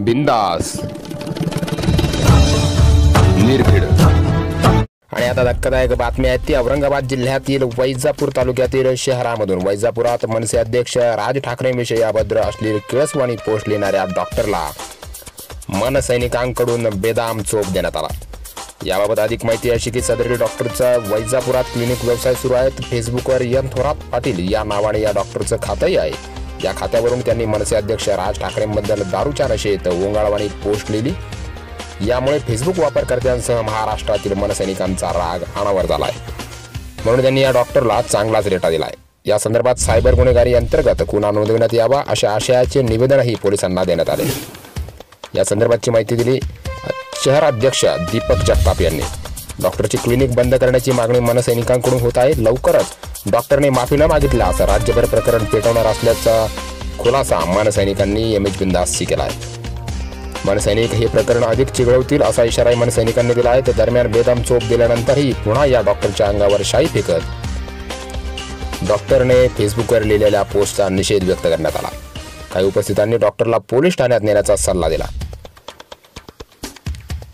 बिंदास. निर्भीड. आणि आता धक्कादायक बातमी आहे ती औरंगाबाद जिल्ह्यातील वैजापूर तालुक्यातील शहरामधून. वैजापुरात मनसे अध्यक्ष राज ठाकरेंविषयी अभद्र असलेली किळसवाणी पोस्ट लिहिणाऱ्या डॉक्टरला मनसैनिकांकडून बेदाम चोप देण्यात आला. याबाबत अधिक माहिती अशी की सदरी डॉक्टरचा वैजापुरात क्लिनिक व्यवसाय सुरू आहे फेसबुकवर यन थोरात पाटील या नावाने या डॉक्टरचं खातंही आहे. या खात्यावरून त्यांनी मनसे अध्यक्ष राज ठाकरेंबद्दल दारूच्या नशेत ओंगाळवाणी पोस्ट लिहिली. यामुळे फेसबुक वापरकर्त्यांसह महाराष्ट्रातील मनसैनिकांचा राग अनावर झाला आहे म्हणून त्यांनी या डॉक्टरला चांगलाच रेटा दिलाय. या संदर्भात सायबर गुन्हेगारी अंतर्गत गुन्हा नोंदविण्यात यावा अशा आशयाचे निवेदनही पोलिसांना देण्यात आले. या संदर्भातची माहिती दिली शहर अध्यक्ष दीपक जगताप यांनी. डॉक्टरची क्लिनिक बंद करण्याची मागणी मनसैनिकांकडून होत आहे. लवकरच डॉक्टरने माफी न असं राज्यभर प्रकरण पेटवणार असल्याचा खुलासा मनसैनिकांनी एम एच बिंदासशी केला आहे. मनसैनिक हे प्रकरण अधिक चिघळवतील असा इशाराही मनसैनिकांनी दिला आहे. तर दरम्यान बेदम चोप दिल्यानंतरही पुन्हा या डॉक्टरच्या अंगावर शाई फेकत डॉक्टरने फेसबुकवर लिहिलेल्या पोस्टचा निषेध व्यक्त करण्यात आला. काही उपस्थितांनी डॉक्टरला पोलीस ठाण्यात नेण्याचा सल्ला दिला.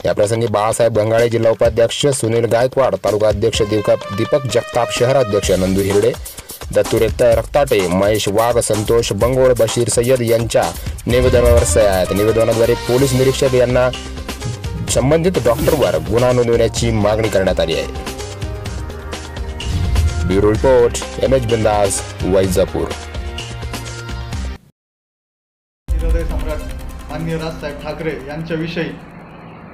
याप्रसंगी बाळासाहेब गंगाळे जिल्हा उपाध्यक्ष सुनील गायकवाड तालुका अध्यक्ष दीपक दीपक जगताप शहर अध्यक्ष नंदू हिरडे दत्तू रक्ताटे महेश वाघ संतोष बंगोळ बशीर सय्यद यांच्या निवेदनावर सह्या आहेत. निवेदनाद्वारे पोलीस निरीक्षक यांना संबंधित डॉक्टरवर गुन्हा नोंदवण्याची मागणी करण्यात आली आहे. ब्युरो रिपोर्ट एम एच बिंदास वैजापूर. सम्राट माननीय राजसाहेब ठाकरे यांच्याविषयी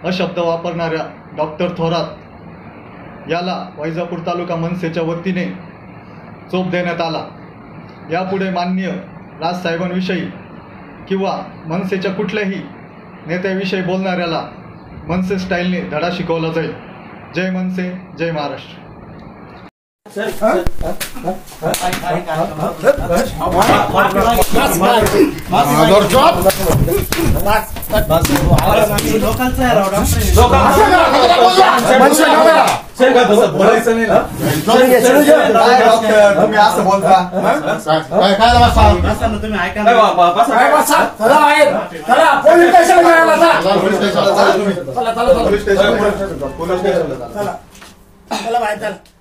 अशब्द वापरणाऱ्या डॉक्टर थोरात याला वैजापूर तालुका मनसेच्या वतीने चोप देण्यात आला. यापुढे माननीय राजसाहेबांविषयी किंवा मनसेच्या कुठल्याही नेत्याविषयी बोलणाऱ्याला मनसे स्टाईलने धडा शिकवला जाईल. जय मनसे जय महाराष्ट्र. बोलायचं आहे राव, तुम्ही असं बोलता असताना तुम्ही ऐका पोलीस स्टेशन चला बाहेर चला